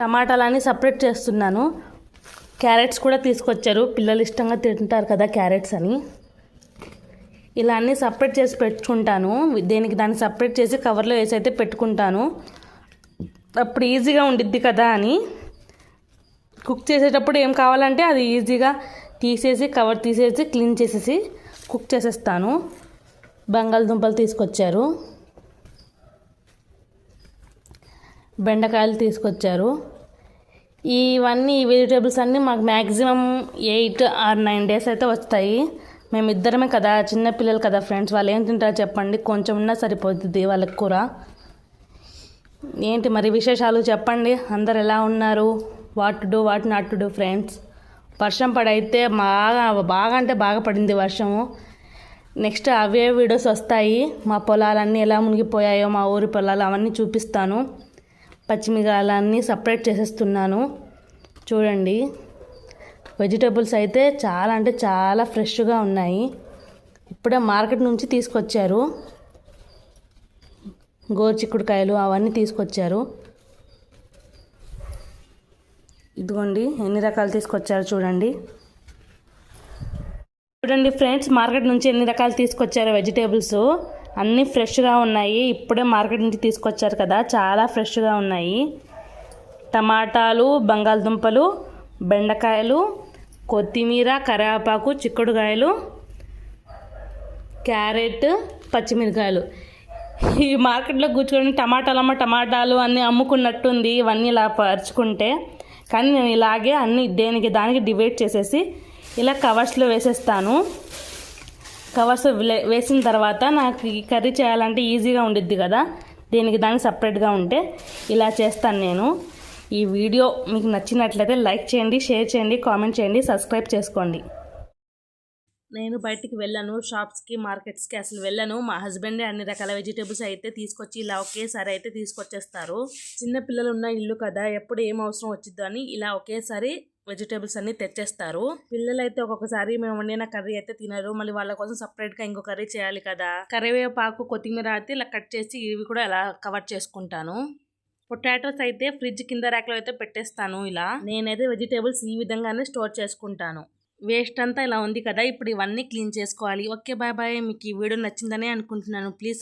టమాటాలని సపరేట్ చేస్తున్నాను. క్యారెట్స్ కూడా తీసుకొచ్చారు. పిల్లలు ఇష్టంగా తింటారు కదా క్యారెట్స్ అని. ఇలా అన్నీ సపరేట్ చేసి పెట్టుకుంటాను. దేనికి దాన్ని సపరేట్ చేసి కవర్లో వేసి అయితే పెట్టుకుంటాను. అప్పుడు ఈజీగా ఉండిద్ది కదా అని. కుక్ చేసేటప్పుడు ఏం కావాలంటే అది ఈజీగా తీసేసి కవర్ తీసేసి క్లీన్ చేసేసి కుక్ చేసేస్తాను. బంగాళదుంపలు తీసుకొచ్చారు. బెండకాయలు తీసుకొచ్చారు. ఇవన్నీ ఈ వెజిటేబుల్స్ అన్నీ మాకు maximum eight or nine days అయితే వస్తాయి. మేము ఇద్దరమే కదా చిన్న పిల్లలు కదా ఫ్రెండ్స్ వాళ్ళు ఏం తింటారో చెప్పండి. కొంచెం ఉన్నా సరిపోతుంది వాళ్ళకి కూర. ఏంటి మరి విశేషాలు చెప్పండి? అందరు ఎలా ఉన్నారు? What to do what not to do friends వర్షం పడైతే బాగా బాగా అంటే బాగా పడింది వర్షము. నెక్స్ట్ అవే వీడియోస్ వస్తాయి. మా పొలాలన్నీ ఎలా మునిగిపోయాయో మా ఊరి పొలాలు అవన్నీ చూపిస్తాను. పచ్చిమిరకాయలన్నీ సపరేట్ చేసేస్తున్నాను. చూడండి. వెజిటేబుల్స్ అయితే చాలా అంటే చాలా ఫ్రెష్గా ఉన్నాయి. ఇప్పుడే మార్కెట్ నుంచి తీసుకొచ్చారు. గోరుచిక్కుడుకాయలు అవన్నీ తీసుకొచ్చారు. ఇదిగోండి ఎన్ని రకాలు తీసుకొచ్చారు చూడండి. చూడండి ఫ్రెండ్స్ మార్కెట్ నుంచి ఎన్ని రకాలు తీసుకొచ్చారు వెజిటేబుల్స్ అన్నీ ఫ్రెష్గా ఉన్నాయి. ఇప్పుడే మార్కెట్ నుంచి తీసుకొచ్చారు కదా చాలా ఫ్రెష్గా ఉన్నాయి. టమాటాలు బంగాళదుంపలు బెండకాయలు కొత్తిమీర కరివేపాకు చిక్కుడుకాయలు క్యారెట్ పచ్చిమిరకాయలు. ఈ మార్కెట్లో కూర్చొని టమాటాలు అమ్మ టమాటాలు అన్నీ అమ్ముకున్నట్టుంది. ఇవన్నీ ఇలా పరుచుకుంటే కానీ నేను ఇలాగే అన్ని దేనికి దానికి డివైడ్ చేసేసి ఇలా కవర్స్లో వేసేస్తాను. కవర్స్ వేసిన తర్వాత నాకు ఈ కర్రీ చేయాలంటే ఈజీగా ఉండిద్ది కదా. దీనికి దానికి సపరేట్గా ఉంటే ఇలా చేస్తాను నేను. ఈ వీడియో మీకు నచ్చినట్లయితే లైక్ చేయండి షేర్ చేయండి కామెంట్ చేయండి సబ్స్క్రైబ్ చేసుకోండి. నేను బయటికి వెళ్ళాను షాప్స్కి మార్కెట్స్కి అసలు వెళ్ళాను. మా హస్బెండే అన్ని రకాల వెజిటేబుల్స్ అయితే తీసుకొచ్చి ఇలా ఒకేసారి అయితే తీసుకొచ్చేస్తారు. చిన్న పిల్లలు ఉన్న ఇల్లు కదా ఎప్పుడు ఏం అవసరం వచ్చిద్దో అని ఇలా ఒకేసారి వెజిటేబుల్స్ అన్ని తెచ్చేస్తారు. పిల్లలు అయితే ఒక్కొక్కసారి మేము వండిన కర్రీ అయితే తినరు. మళ్ళీ వాళ్ళ కోసం సపరేట్గా ఇంకో కర్రీ చేయాలి కదా. కరివేపాకు కొత్తిమీర అయితే ఇలా కట్ చేసి ఇవి కూడా ఇలా కవర్ చేసుకుంటాను. పొటాటోస్ అయితే ఫ్రిడ్జ్ కింద ర్యాక్లో అయితే పెట్టేస్తాను ఇలా. నేనైతే వెజిటేబుల్స్ ఈ విధంగానే స్టోర్ చేసుకుంటాను. వేస్ట్ అంతా ఇలా ఉంది కదా. ఇప్పుడు ఇవన్నీ క్లీన్ చేసుకోవాలి. Okay bye bye. మీకు ఈ వీడియో నచ్చిందనే అనుకుంటున్నాను. ప్లీజ్